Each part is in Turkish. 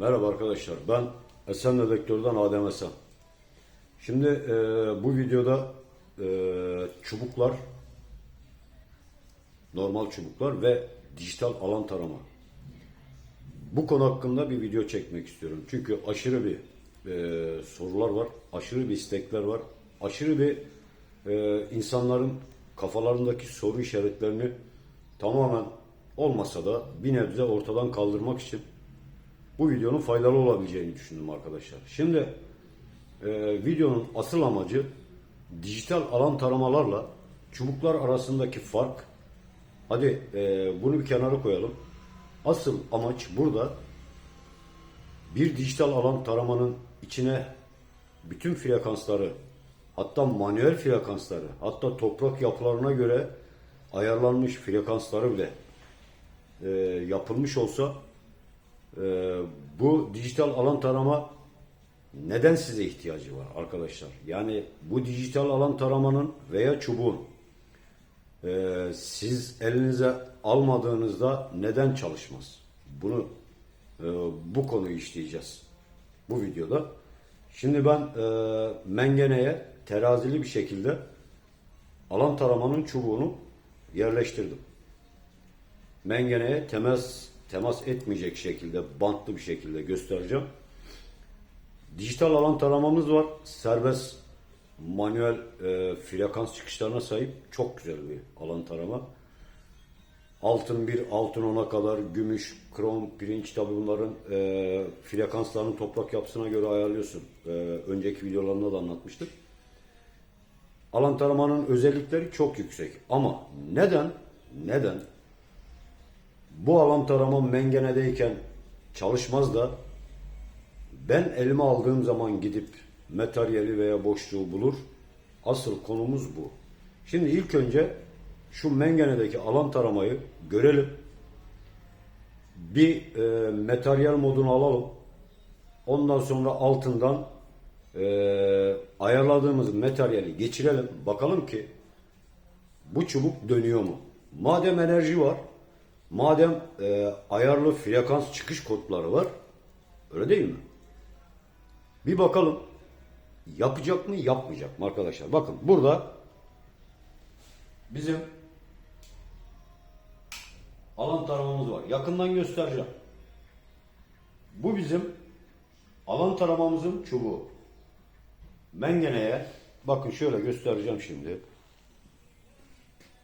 Merhaba arkadaşlar. Ben Esen Dedektör'den Adem Esen. Şimdi e, bu videoda e, çubuklar, normal çubuklar ve dijital alan tarama. Bu konu hakkında bir video çekmek istiyorum. Çünkü aşırı bir e, sorular var, aşırı bir istekler var, aşırı bir e, insanların kafalarındaki soru işaretlerini tamamen olmasa da bir nebze ortadan kaldırmak için bu videonun faydalı olabileceğini düşündüm arkadaşlar. Şimdi e, videonun asıl amacı dijital alan taramalarla çubuklar arasındaki fark. Hadi e, bunu bir kenara koyalım. Asıl amaç burada bir dijital alan taramanın içine bütün frekansları hatta manuel frekansları hatta toprak yapılarına göre ayarlanmış frekansları bile e, yapılmış olsa ee, bu dijital alan tarama neden size ihtiyacı var arkadaşlar? Yani bu dijital alan taramanın veya çubuğun e, siz elinize almadığınızda neden çalışmaz? Bunu e, bu konuyu işleyeceğiz bu videoda. Şimdi ben e, mengeneye terazili bir şekilde alan taramanın çubuğunu yerleştirdim mengeneye temas temas etmeyecek şekilde bantlı bir şekilde göstereceğim. Dijital alan taramamız var. Serbest manuel e, frekans çıkışlarına sahip çok güzel bir alan tarama. Altın 1, altın 10'a kadar gümüş, krom, pirinç tabi bunların e, frekanslarını toprak yapısına göre ayarlıyorsun. E, önceki videolarında da anlatmıştık. Alan taramanın özellikleri çok yüksek. Ama neden? Neden? Bu alan tarama mengenedeyken çalışmaz da ben elime aldığım zaman gidip materyali veya boşluğu bulur. Asıl konumuz bu. Şimdi ilk önce şu mengenedeki alan taramayı görelim. Bir e, materyal modunu alalım. Ondan sonra altından e, ayarladığımız materyali geçirelim. Bakalım ki bu çubuk dönüyor mu? Madem enerji var, Madem e, ayarlı frekans çıkış kodları var, öyle değil mi? Bir bakalım yapacak mı yapmayacak mı arkadaşlar? Bakın burada bizim alan taramamız var. Yakından göstereceğim. Bu bizim alan taramamızın çubuğu. Mengeneye bakın şöyle göstereceğim şimdi.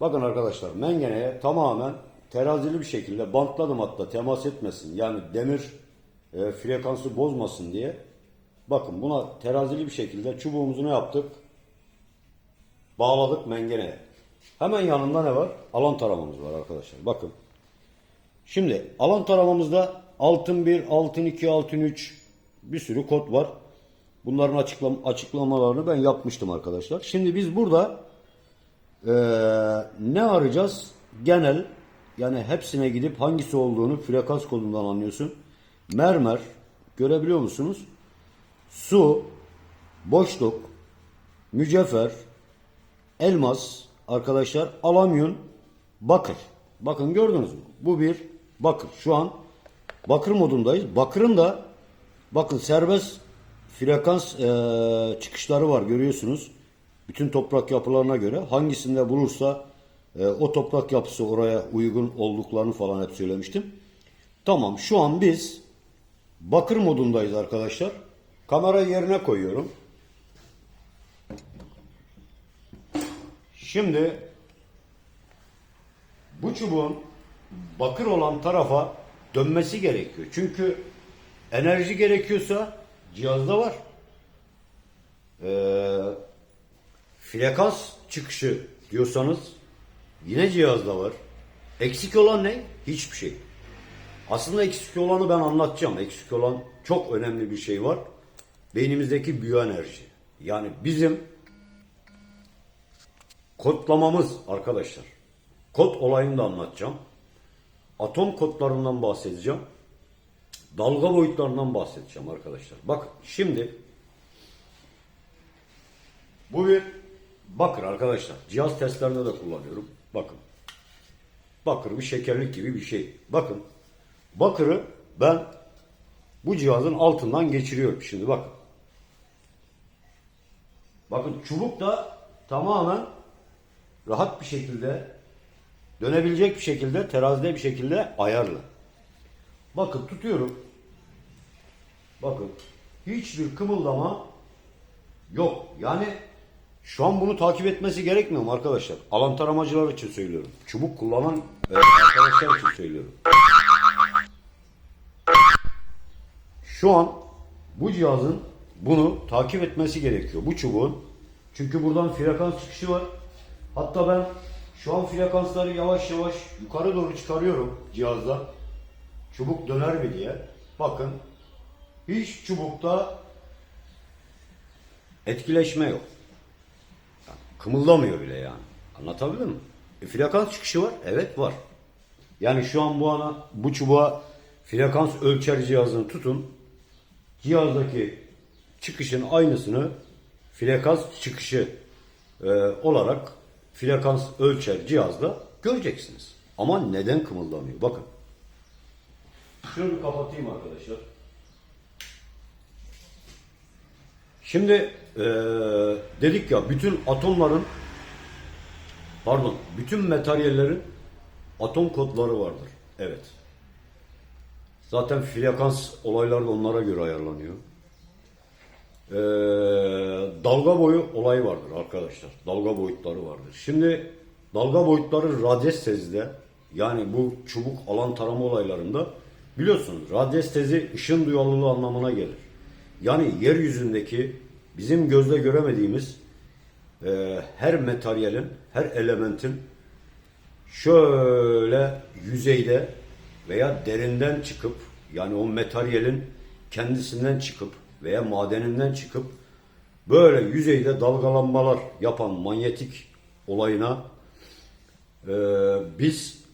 Bakın arkadaşlar mengeneye tamamen terazili bir şekilde bantladım hatta temas etmesin. Yani demir e, frekansı bozmasın diye. Bakın buna terazili bir şekilde çubuğumuzu ne yaptık? Bağladık mengeneye. Hemen yanında ne var? Alan taramamız var arkadaşlar. Bakın. Şimdi alan taramamızda altın 1, altın 2, altın 3 bir sürü kod var. Bunların açıklam açıklamalarını ben yapmıştım arkadaşlar. Şimdi biz burada ee, ne arayacağız? Genel yani hepsine gidip hangisi olduğunu frekans kodundan anlıyorsun. Mermer görebiliyor musunuz? Su, boşluk, mücevher, elmas arkadaşlar, alamyum, bakır. Bakın gördünüz mü? Bu bir bakır. Şu an bakır modundayız. Bakırın da bakın serbest frekans e, çıkışları var görüyorsunuz. Bütün toprak yapılarına göre hangisinde bulursa e, o toprak yapısı oraya uygun olduklarını falan hep söylemiştim. Tamam şu an biz bakır modundayız arkadaşlar. Kamerayı yerine koyuyorum. Şimdi bu çubuğun bakır olan tarafa dönmesi gerekiyor. Çünkü enerji gerekiyorsa cihazda var. Ee, frekans çıkışı diyorsanız Yine cihazda var. Eksik olan ne? Hiçbir şey. Aslında eksik olanı ben anlatacağım. Eksik olan çok önemli bir şey var. Beynimizdeki biyoenerji. Yani bizim kodlamamız arkadaşlar. Kod olayını da anlatacağım. Atom kodlarından bahsedeceğim. Dalga boyutlarından bahsedeceğim arkadaşlar. Bak şimdi bu bir bakır arkadaşlar. Cihaz testlerinde de kullanıyorum. Bakın. Bakır bir şekerlik gibi bir şey. Bakın. Bakırı ben bu cihazın altından geçiriyorum. Şimdi bakın. Bakın çubuk da tamamen rahat bir şekilde dönebilecek bir şekilde terazide bir şekilde ayarlı. Bakın tutuyorum. Bakın hiçbir kımıldama yok. Yani şu an bunu takip etmesi gerekmiyor mu arkadaşlar? Alan taramacılar için söylüyorum. Çubuk kullanan e, arkadaşlar için söylüyorum. Şu an bu cihazın bunu takip etmesi gerekiyor. Bu çubuğun. Çünkü buradan frekans çıkışı var. Hatta ben şu an frekansları yavaş yavaş yukarı doğru çıkarıyorum cihazda. Çubuk döner mi diye. Bakın hiç çubukta etkileşme yok. Kımıldamıyor bile yani. Anlatabildim mi? E, frekans çıkışı var. Evet var. Yani şu an bu ana bu çubuğa frekans ölçer cihazını tutun. Cihazdaki çıkışın aynısını frekans çıkışı e, olarak frekans ölçer cihazda göreceksiniz. Ama neden kımıldamıyor? Bakın. Şunu kapatayım arkadaşlar. Şimdi e, dedik ya bütün atomların pardon bütün materyallerin atom kodları vardır. Evet. Zaten frekans olayları da onlara göre ayarlanıyor. Ee, dalga boyu olayı vardır arkadaşlar. Dalga boyutları vardır. Şimdi dalga boyutları radyestezide yani bu çubuk alan tarama olaylarında biliyorsunuz radyestezi ışın duyarlılığı anlamına gelir. Yani yeryüzündeki bizim gözle göremediğimiz e, her materyalin, her elementin şöyle yüzeyde veya derinden çıkıp yani o materyalin kendisinden çıkıp veya madeninden çıkıp böyle yüzeyde dalgalanmalar yapan manyetik olayına e, biz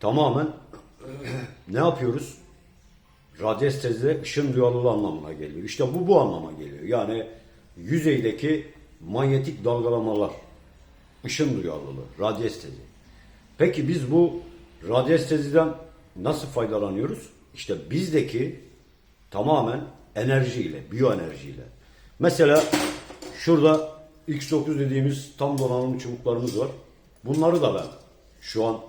tamamen ne yapıyoruz? Radyestezide ışın duyarlılığı anlamına geliyor. İşte bu bu anlama geliyor. Yani yüzeydeki manyetik dalgalamalar, ışın duyarlılığı, radyestezi. Peki biz bu radyesteziden nasıl faydalanıyoruz? İşte bizdeki tamamen enerjiyle, biyoenerjiyle. Mesela şurada X9 dediğimiz tam donanımlı çubuklarımız var. Bunları da ben şu an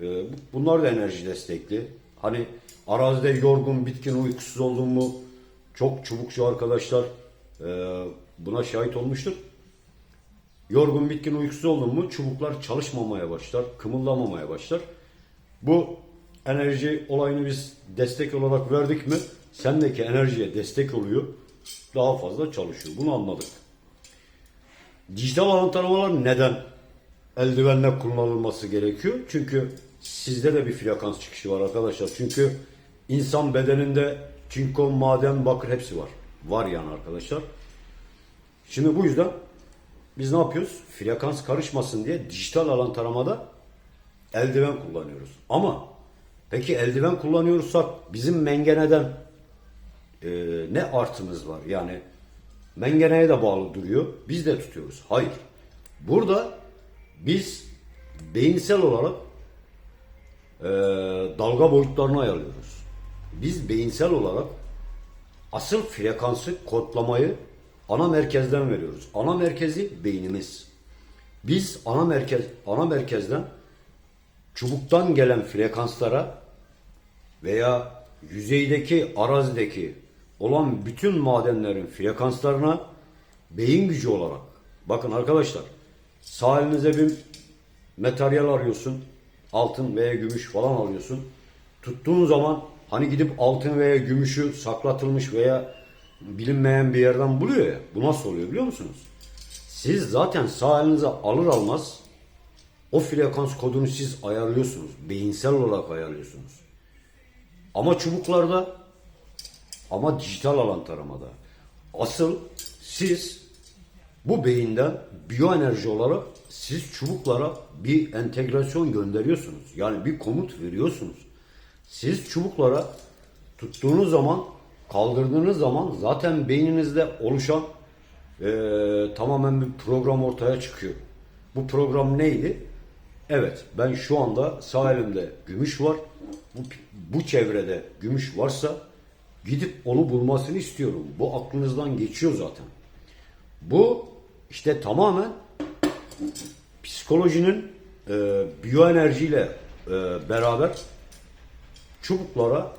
e, bunlar da enerji destekli. Hani arazide yorgun, bitkin, uykusuz oldum mu çok çubukçu arkadaşlar e, buna şahit olmuştur. Yorgun, bitkin, uykusuz oldun mu çubuklar çalışmamaya başlar, kımıldamamaya başlar. Bu enerji olayını biz destek olarak verdik mi sendeki enerjiye destek oluyor. Daha fazla çalışıyor. Bunu anladık. Dijital alan taramalar neden eldivenle kullanılması gerekiyor? Çünkü sizde de bir frekans çıkışı var arkadaşlar. Çünkü insan bedeninde çinko, maden, bakır hepsi var. Var yani arkadaşlar. Şimdi bu yüzden biz ne yapıyoruz? Frekans karışmasın diye dijital alan taramada eldiven kullanıyoruz. Ama peki eldiven kullanıyorsak bizim mengeneden e, ne artımız var? Yani mengeneye de bağlı duruyor. Biz de tutuyoruz. Hayır. Burada biz beyinsel olarak e, dalga boyutlarını ayarlıyoruz. Biz beyinsel olarak asıl frekansı kodlamayı ana merkezden veriyoruz. Ana merkezi beynimiz. Biz ana merkez ana merkezden çubuktan gelen frekanslara veya yüzeydeki arazideki olan bütün madenlerin frekanslarına beyin gücü olarak bakın arkadaşlar sağ elinize bir materyal arıyorsun altın veya gümüş falan alıyorsun tuttuğun zaman hani gidip altın veya gümüşü saklatılmış veya bilinmeyen bir yerden buluyor ya bu nasıl oluyor biliyor musunuz? Siz zaten sağ elinize alır almaz o frekans kodunu siz ayarlıyorsunuz. Beyinsel olarak ayarlıyorsunuz. Ama çubuklarda ama dijital alan taramada. Asıl siz bu beyinden biyoenerji olarak siz çubuklara bir entegrasyon gönderiyorsunuz. Yani bir komut veriyorsunuz. Siz çubuklara tuttuğunuz zaman, kaldırdığınız zaman zaten beyninizde oluşan eee, tamamen bir program ortaya çıkıyor. Bu program neydi? Evet, ben şu anda sağ elimde gümüş var. Bu, bu çevrede gümüş varsa Gidip onu bulmasını istiyorum. Bu aklınızdan geçiyor zaten. Bu işte tamamen psikolojinin e, biyoenerjiyle e, beraber çubuklara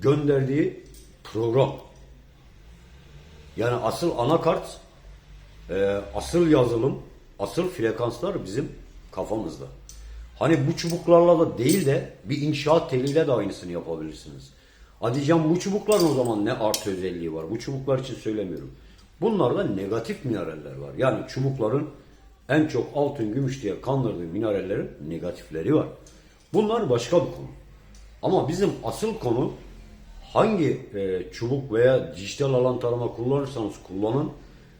gönderdiği program. Yani asıl anakart, e, asıl yazılım, asıl frekanslar bizim kafamızda. Hani bu çubuklarla da değil de bir inşaat teliyle de aynısını yapabilirsiniz. Hadi bu çubukların o zaman ne artı özelliği var? Bu çubuklar için söylemiyorum. Bunlarda negatif mineraller var. Yani çubukların en çok altın, gümüş diye kandırdığı minerallerin negatifleri var. Bunlar başka bir konu. Ama bizim asıl konu hangi e, çubuk veya dijital alan tarama kullanırsanız kullanın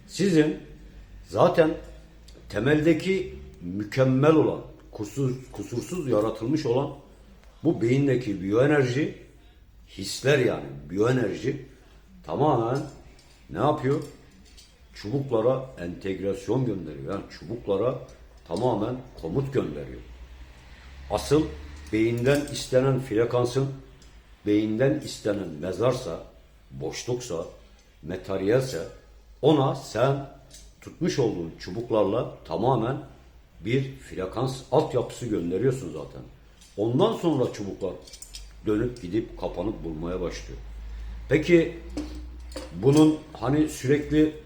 sizin zaten temeldeki mükemmel olan, kusur, kusursuz yaratılmış olan bu beyindeki biyoenerji, hisler yani biyoenerji tamamen ne yapıyor? Çubuklara entegrasyon gönderiyor. Yani çubuklara tamamen komut gönderiyor. Asıl beyinden istenen frekansın beyinden istenen mezarsa, boşluksa, materyalse ona sen tutmuş olduğun çubuklarla tamamen bir frekans altyapısı gönderiyorsun zaten. Ondan sonra çubuklar dönüp gidip kapanıp bulmaya başlıyor. Peki bunun hani sürekli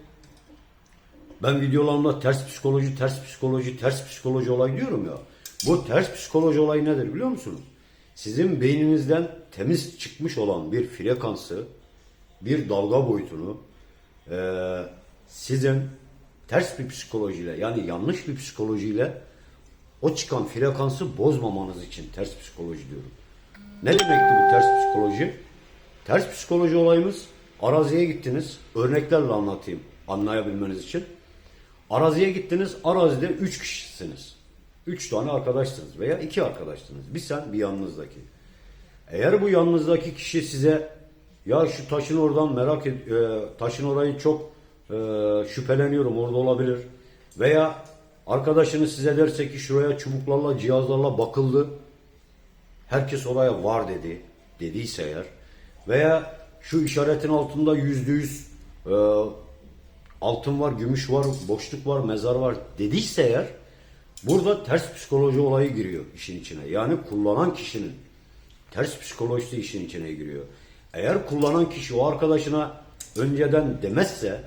ben videolarımda ters psikoloji, ters psikoloji, ters psikoloji olay diyorum ya. Bu ters psikoloji olayı nedir biliyor musunuz? Sizin beyninizden temiz çıkmış olan bir frekansı, bir dalga boyutunu eee, sizin ters bir psikolojiyle yani yanlış bir psikolojiyle o çıkan frekansı bozmamanız için ters psikoloji diyorum. Ne demekti bu ters psikoloji? Ters psikoloji olayımız araziye gittiniz. Örneklerle anlatayım anlayabilmeniz için. Araziye gittiniz. Arazide üç kişisiniz. Üç tane arkadaşsınız veya iki arkadaşsınız. Bir sen bir yanınızdaki. Eğer bu yanınızdaki kişi size ya şu taşın oradan merak et, e, taşın orayı çok e, şüpheleniyorum orada olabilir. Veya arkadaşınız size derse ki şuraya çubuklarla cihazlarla bakıldı. Herkes oraya var dedi. Dediyse eğer. Veya şu işaretin altında yüzde yüz e, altın var, gümüş var, boşluk var, mezar var dediyse eğer burada ters psikoloji olayı giriyor işin içine. Yani kullanan kişinin ters psikolojisi işin içine giriyor. Eğer kullanan kişi o arkadaşına önceden demezse,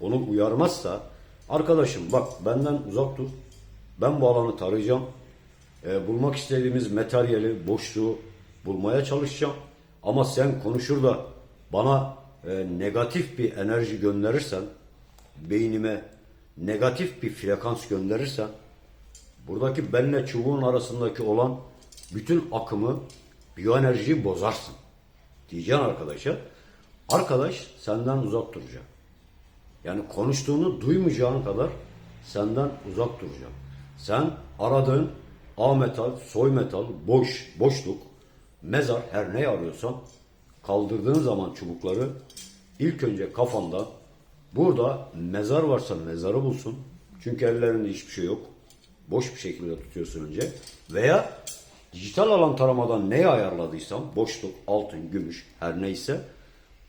onu uyarmazsa, arkadaşım bak benden uzak dur, ben bu alanı tarayacağım, e, bulmak istediğimiz materyali, boşluğu bulmaya çalışacağım. Ama sen konuşur da bana e, negatif bir enerji gönderirsen, beynime negatif bir frekans gönderirsen, buradaki benle çubuğun arasındaki olan bütün akımı, biyoenerjiyi bozarsın. Diyeceksin arkadaşa. Arkadaş senden uzak duracak. Yani konuştuğunu duymayacağın kadar senden uzak duracak. Sen aradığın A metal, soy metal, boş, boşluk, mezar her ne arıyorsan kaldırdığın zaman çubukları ilk önce kafanda burada mezar varsa mezarı bulsun. Çünkü ellerinde hiçbir şey yok. Boş bir şekilde tutuyorsun önce. Veya dijital alan taramadan neyi ayarladıysam boşluk, altın, gümüş her neyse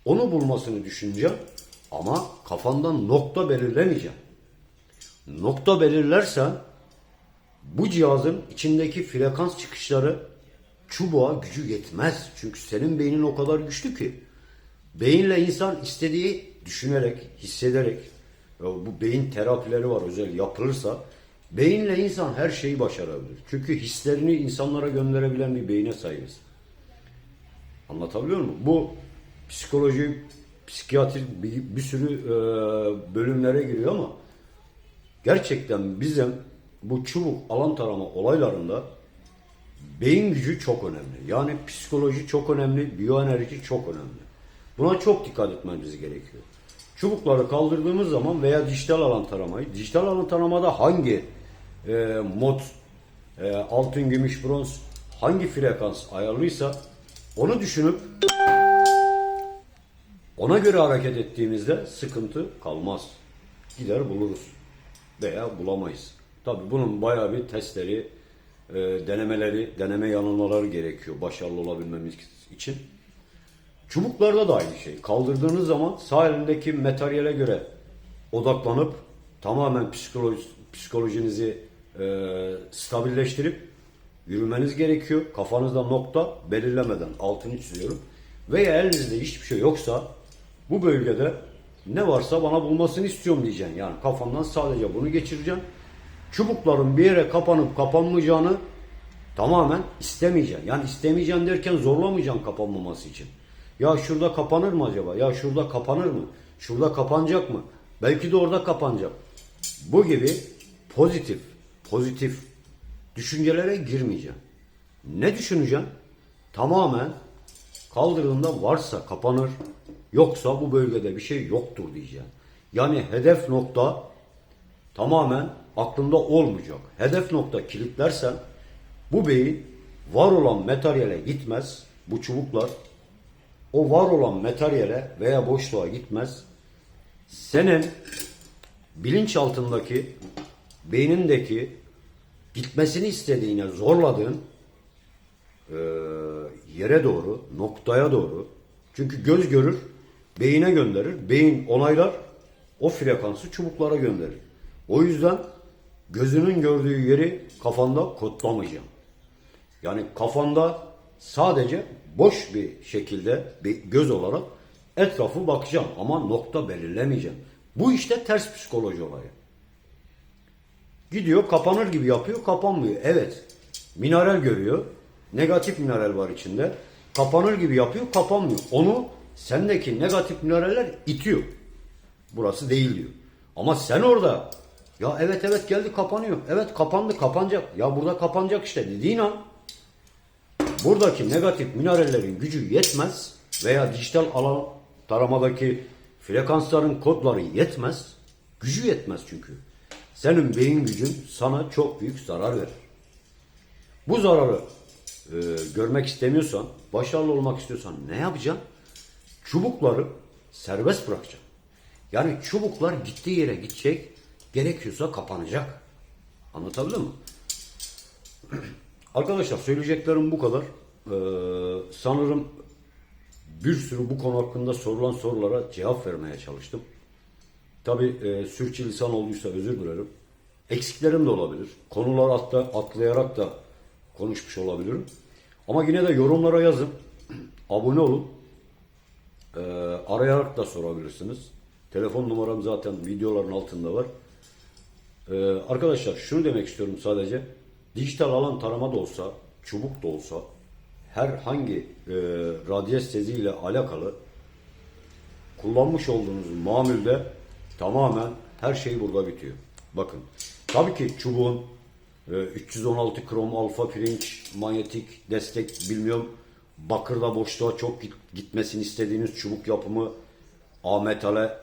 onu bulmasını düşüneceğim ama kafandan nokta belirlemeyeceğim. Nokta belirlersen bu cihazın içindeki frekans çıkışları çubuğa gücü yetmez. Çünkü senin beynin o kadar güçlü ki. Beyinle insan istediği düşünerek, hissederek, bu beyin terapileri var özel yapılırsa, beyinle insan her şeyi başarabilir. Çünkü hislerini insanlara gönderebilen bir beyine sahibiz. Anlatabiliyor muyum? Bu psikoloji, psikiyatri bir, bir sürü e, bölümlere giriyor ama gerçekten bizim bu çubuk alan tarama olaylarında beyin gücü çok önemli. Yani psikoloji çok önemli, biyoenerji çok önemli. Buna çok dikkat etmemiz gerekiyor. Çubukları kaldırdığımız zaman veya dijital alan taramayı, dijital alan taramada hangi e, mod, e, altın, gümüş, bronz hangi frekans ayarlıysa onu düşünüp ona göre hareket ettiğimizde sıkıntı kalmaz. Gider buluruz veya bulamayız. Tabii bunun bayağı bir testleri, e, denemeleri, deneme yanılmaları gerekiyor başarılı olabilmemiz için. Çubuklarda da aynı şey. Kaldırdığınız zaman sağ elindeki materyale göre odaklanıp tamamen psikoloji, psikolojinizi e, stabilleştirip yürümeniz gerekiyor. Kafanızda nokta belirlemeden altını çiziyorum. Veya elinizde hiçbir şey yoksa bu bölgede ne varsa bana bulmasını istiyorum diyeceksin. Yani kafandan sadece bunu geçireceksin. Çubukların bir yere kapanıp kapanmayacağını tamamen istemeyeceksin. Yani istemeyeceksin derken zorlamayacaksın kapanmaması için. Ya şurada kapanır mı acaba? Ya şurada kapanır mı? Şurada kapanacak mı? Belki de orada kapanacak. Bu gibi pozitif, pozitif düşüncelere girmeyeceksin. Ne düşüneceksin? Tamamen kaldırdığında varsa kapanır, yoksa bu bölgede bir şey yoktur diyeceksin. Yani hedef nokta tamamen aklında olmayacak. Hedef nokta kilitlersen bu beyin var olan materyale gitmez. Bu çubuklar o var olan materyale veya boşluğa gitmez. Senin bilinçaltındaki beynindeki gitmesini istediğine zorladığın e, yere doğru, noktaya doğru. Çünkü göz görür, beyine gönderir. Beyin onaylar, o frekansı çubuklara gönderir. O yüzden gözünün gördüğü yeri kafanda kodlamayacaksın. Yani kafanda sadece boş bir şekilde bir göz olarak etrafı bakacaksın ama nokta belirlemeyeceksin. Bu işte ters psikoloji olayı. Gidiyor kapanır gibi yapıyor kapanmıyor. Evet mineral görüyor. Negatif mineral var içinde. Kapanır gibi yapıyor kapanmıyor. Onu sendeki negatif mineraller itiyor. Burası değil diyor. Ama sen orada ya evet evet geldi kapanıyor. Evet kapandı kapanacak. Ya burada kapanacak işte dediğin an buradaki negatif minerallerin gücü yetmez veya dijital alan taramadaki frekansların kodları yetmez. Gücü yetmez çünkü. Senin beyin gücün sana çok büyük zarar verir. Bu zararı e, görmek istemiyorsan, başarılı olmak istiyorsan ne yapacaksın? Çubukları serbest bırakacaksın. Yani çubuklar gittiği yere gidecek, gerekiyorsa kapanacak. Anlatabildim mi? Arkadaşlar söyleyeceklerim bu kadar. Ee, sanırım bir sürü bu konu hakkında sorulan sorulara cevap vermeye çalıştım. Tabi e, sürçülisan olduysa özür dilerim. Eksiklerim de olabilir. Konular hatta atlayarak da konuşmuş olabilirim. Ama yine de yorumlara yazın. Abone olun. Ee, arayarak da sorabilirsiniz. Telefon numaram zaten videoların altında var. Ee, arkadaşlar şunu demek istiyorum sadece. Dijital alan tarama da olsa, çubuk da olsa herhangi e, radyestezi ile alakalı kullanmış olduğunuz mamulde tamamen her şey burada bitiyor. Bakın. Tabii ki çubuğun e, 316 krom alfa pirinç manyetik destek bilmiyorum bakırda boşluğa çok git- gitmesini istediğiniz çubuk yapımı A metale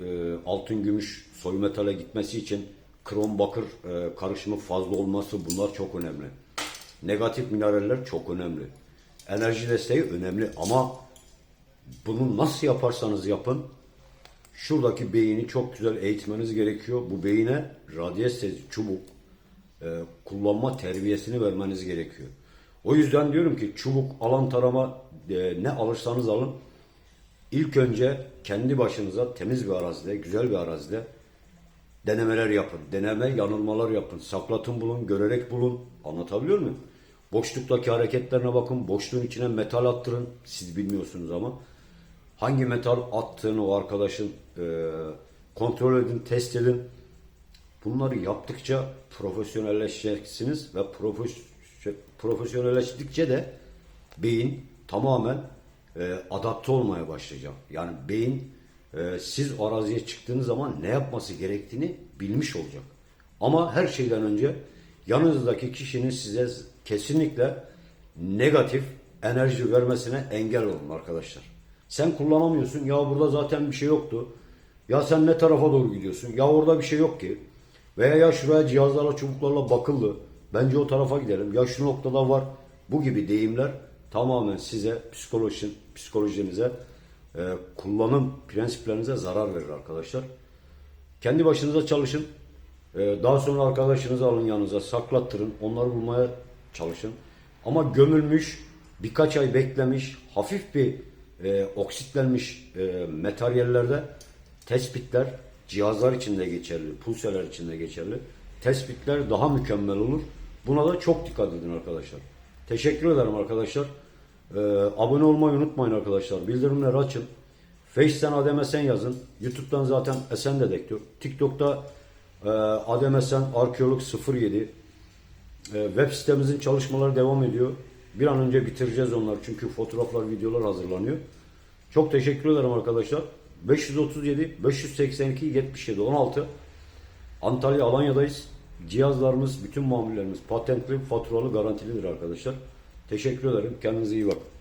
e, altın gümüş soy metale gitmesi için krom bakır e, karışımı fazla olması bunlar çok önemli. Negatif mineraller çok önemli. Enerji desteği önemli ama bunu nasıl yaparsanız yapın şuradaki beyni çok güzel eğitmeniz gerekiyor. Bu beyine radyestezi, çubuk e, kullanma terbiyesini vermeniz gerekiyor. O yüzden diyorum ki çubuk, alan tarama e, ne alırsanız alın. İlk önce kendi başınıza temiz bir arazide, güzel bir arazide denemeler yapın. Deneme, yanılmalar yapın. Saklatın bulun, görerek bulun. Anlatabiliyor muyum? Boşluktaki hareketlerine bakın. Boşluğun içine metal attırın. Siz bilmiyorsunuz ama. Hangi metal attığını o arkadaşın e, kontrol edin, test edin. Bunları yaptıkça profesyonelleşeceksiniz ve profes- profesyonelleştikçe de beyin tamamen e, adapte olmaya başlayacak. Yani beyin e, siz araziye çıktığınız zaman ne yapması gerektiğini bilmiş olacak. Ama her şeyden önce yanınızdaki kişinin size kesinlikle negatif enerji vermesine engel olun arkadaşlar. Sen kullanamıyorsun. Ya burada zaten bir şey yoktu. Ya sen ne tarafa doğru gidiyorsun? Ya orada bir şey yok ki. Veya ya şuraya cihazlarla çubuklarla bakıldı. Bence o tarafa gidelim. Ya şu noktada var. Bu gibi deyimler tamamen size psikoloji, psikolojinize e, kullanım prensiplerinize zarar verir arkadaşlar. Kendi başınıza çalışın. E, daha sonra arkadaşınızı alın yanınıza saklattırın. Onları bulmaya çalışın. Ama gömülmüş birkaç ay beklemiş hafif bir e, oksitlenmiş e, materyallerde tespitler cihazlar için de geçerli, pulseler için de geçerli. Tespitler daha mükemmel olur. Buna da çok dikkat edin arkadaşlar. Teşekkür ederim arkadaşlar. Ee, abone olmayı unutmayın arkadaşlar. Bildirimleri açın. Face'ten Adem Esen yazın. YouTube'dan zaten Esen Dedektör. TikTok'ta e, Adem Esen Arkeolog 07. E, web sitemizin çalışmaları devam ediyor. Bir an önce bitireceğiz onları çünkü fotoğraflar, videolar hazırlanıyor. Çok teşekkür ederim arkadaşlar. 537 582 77 16 Antalya Alanya'dayız. Cihazlarımız, bütün mamullerimiz patentli, faturalı, garantilidir arkadaşlar. Teşekkür ederim. Kendinize iyi bakın.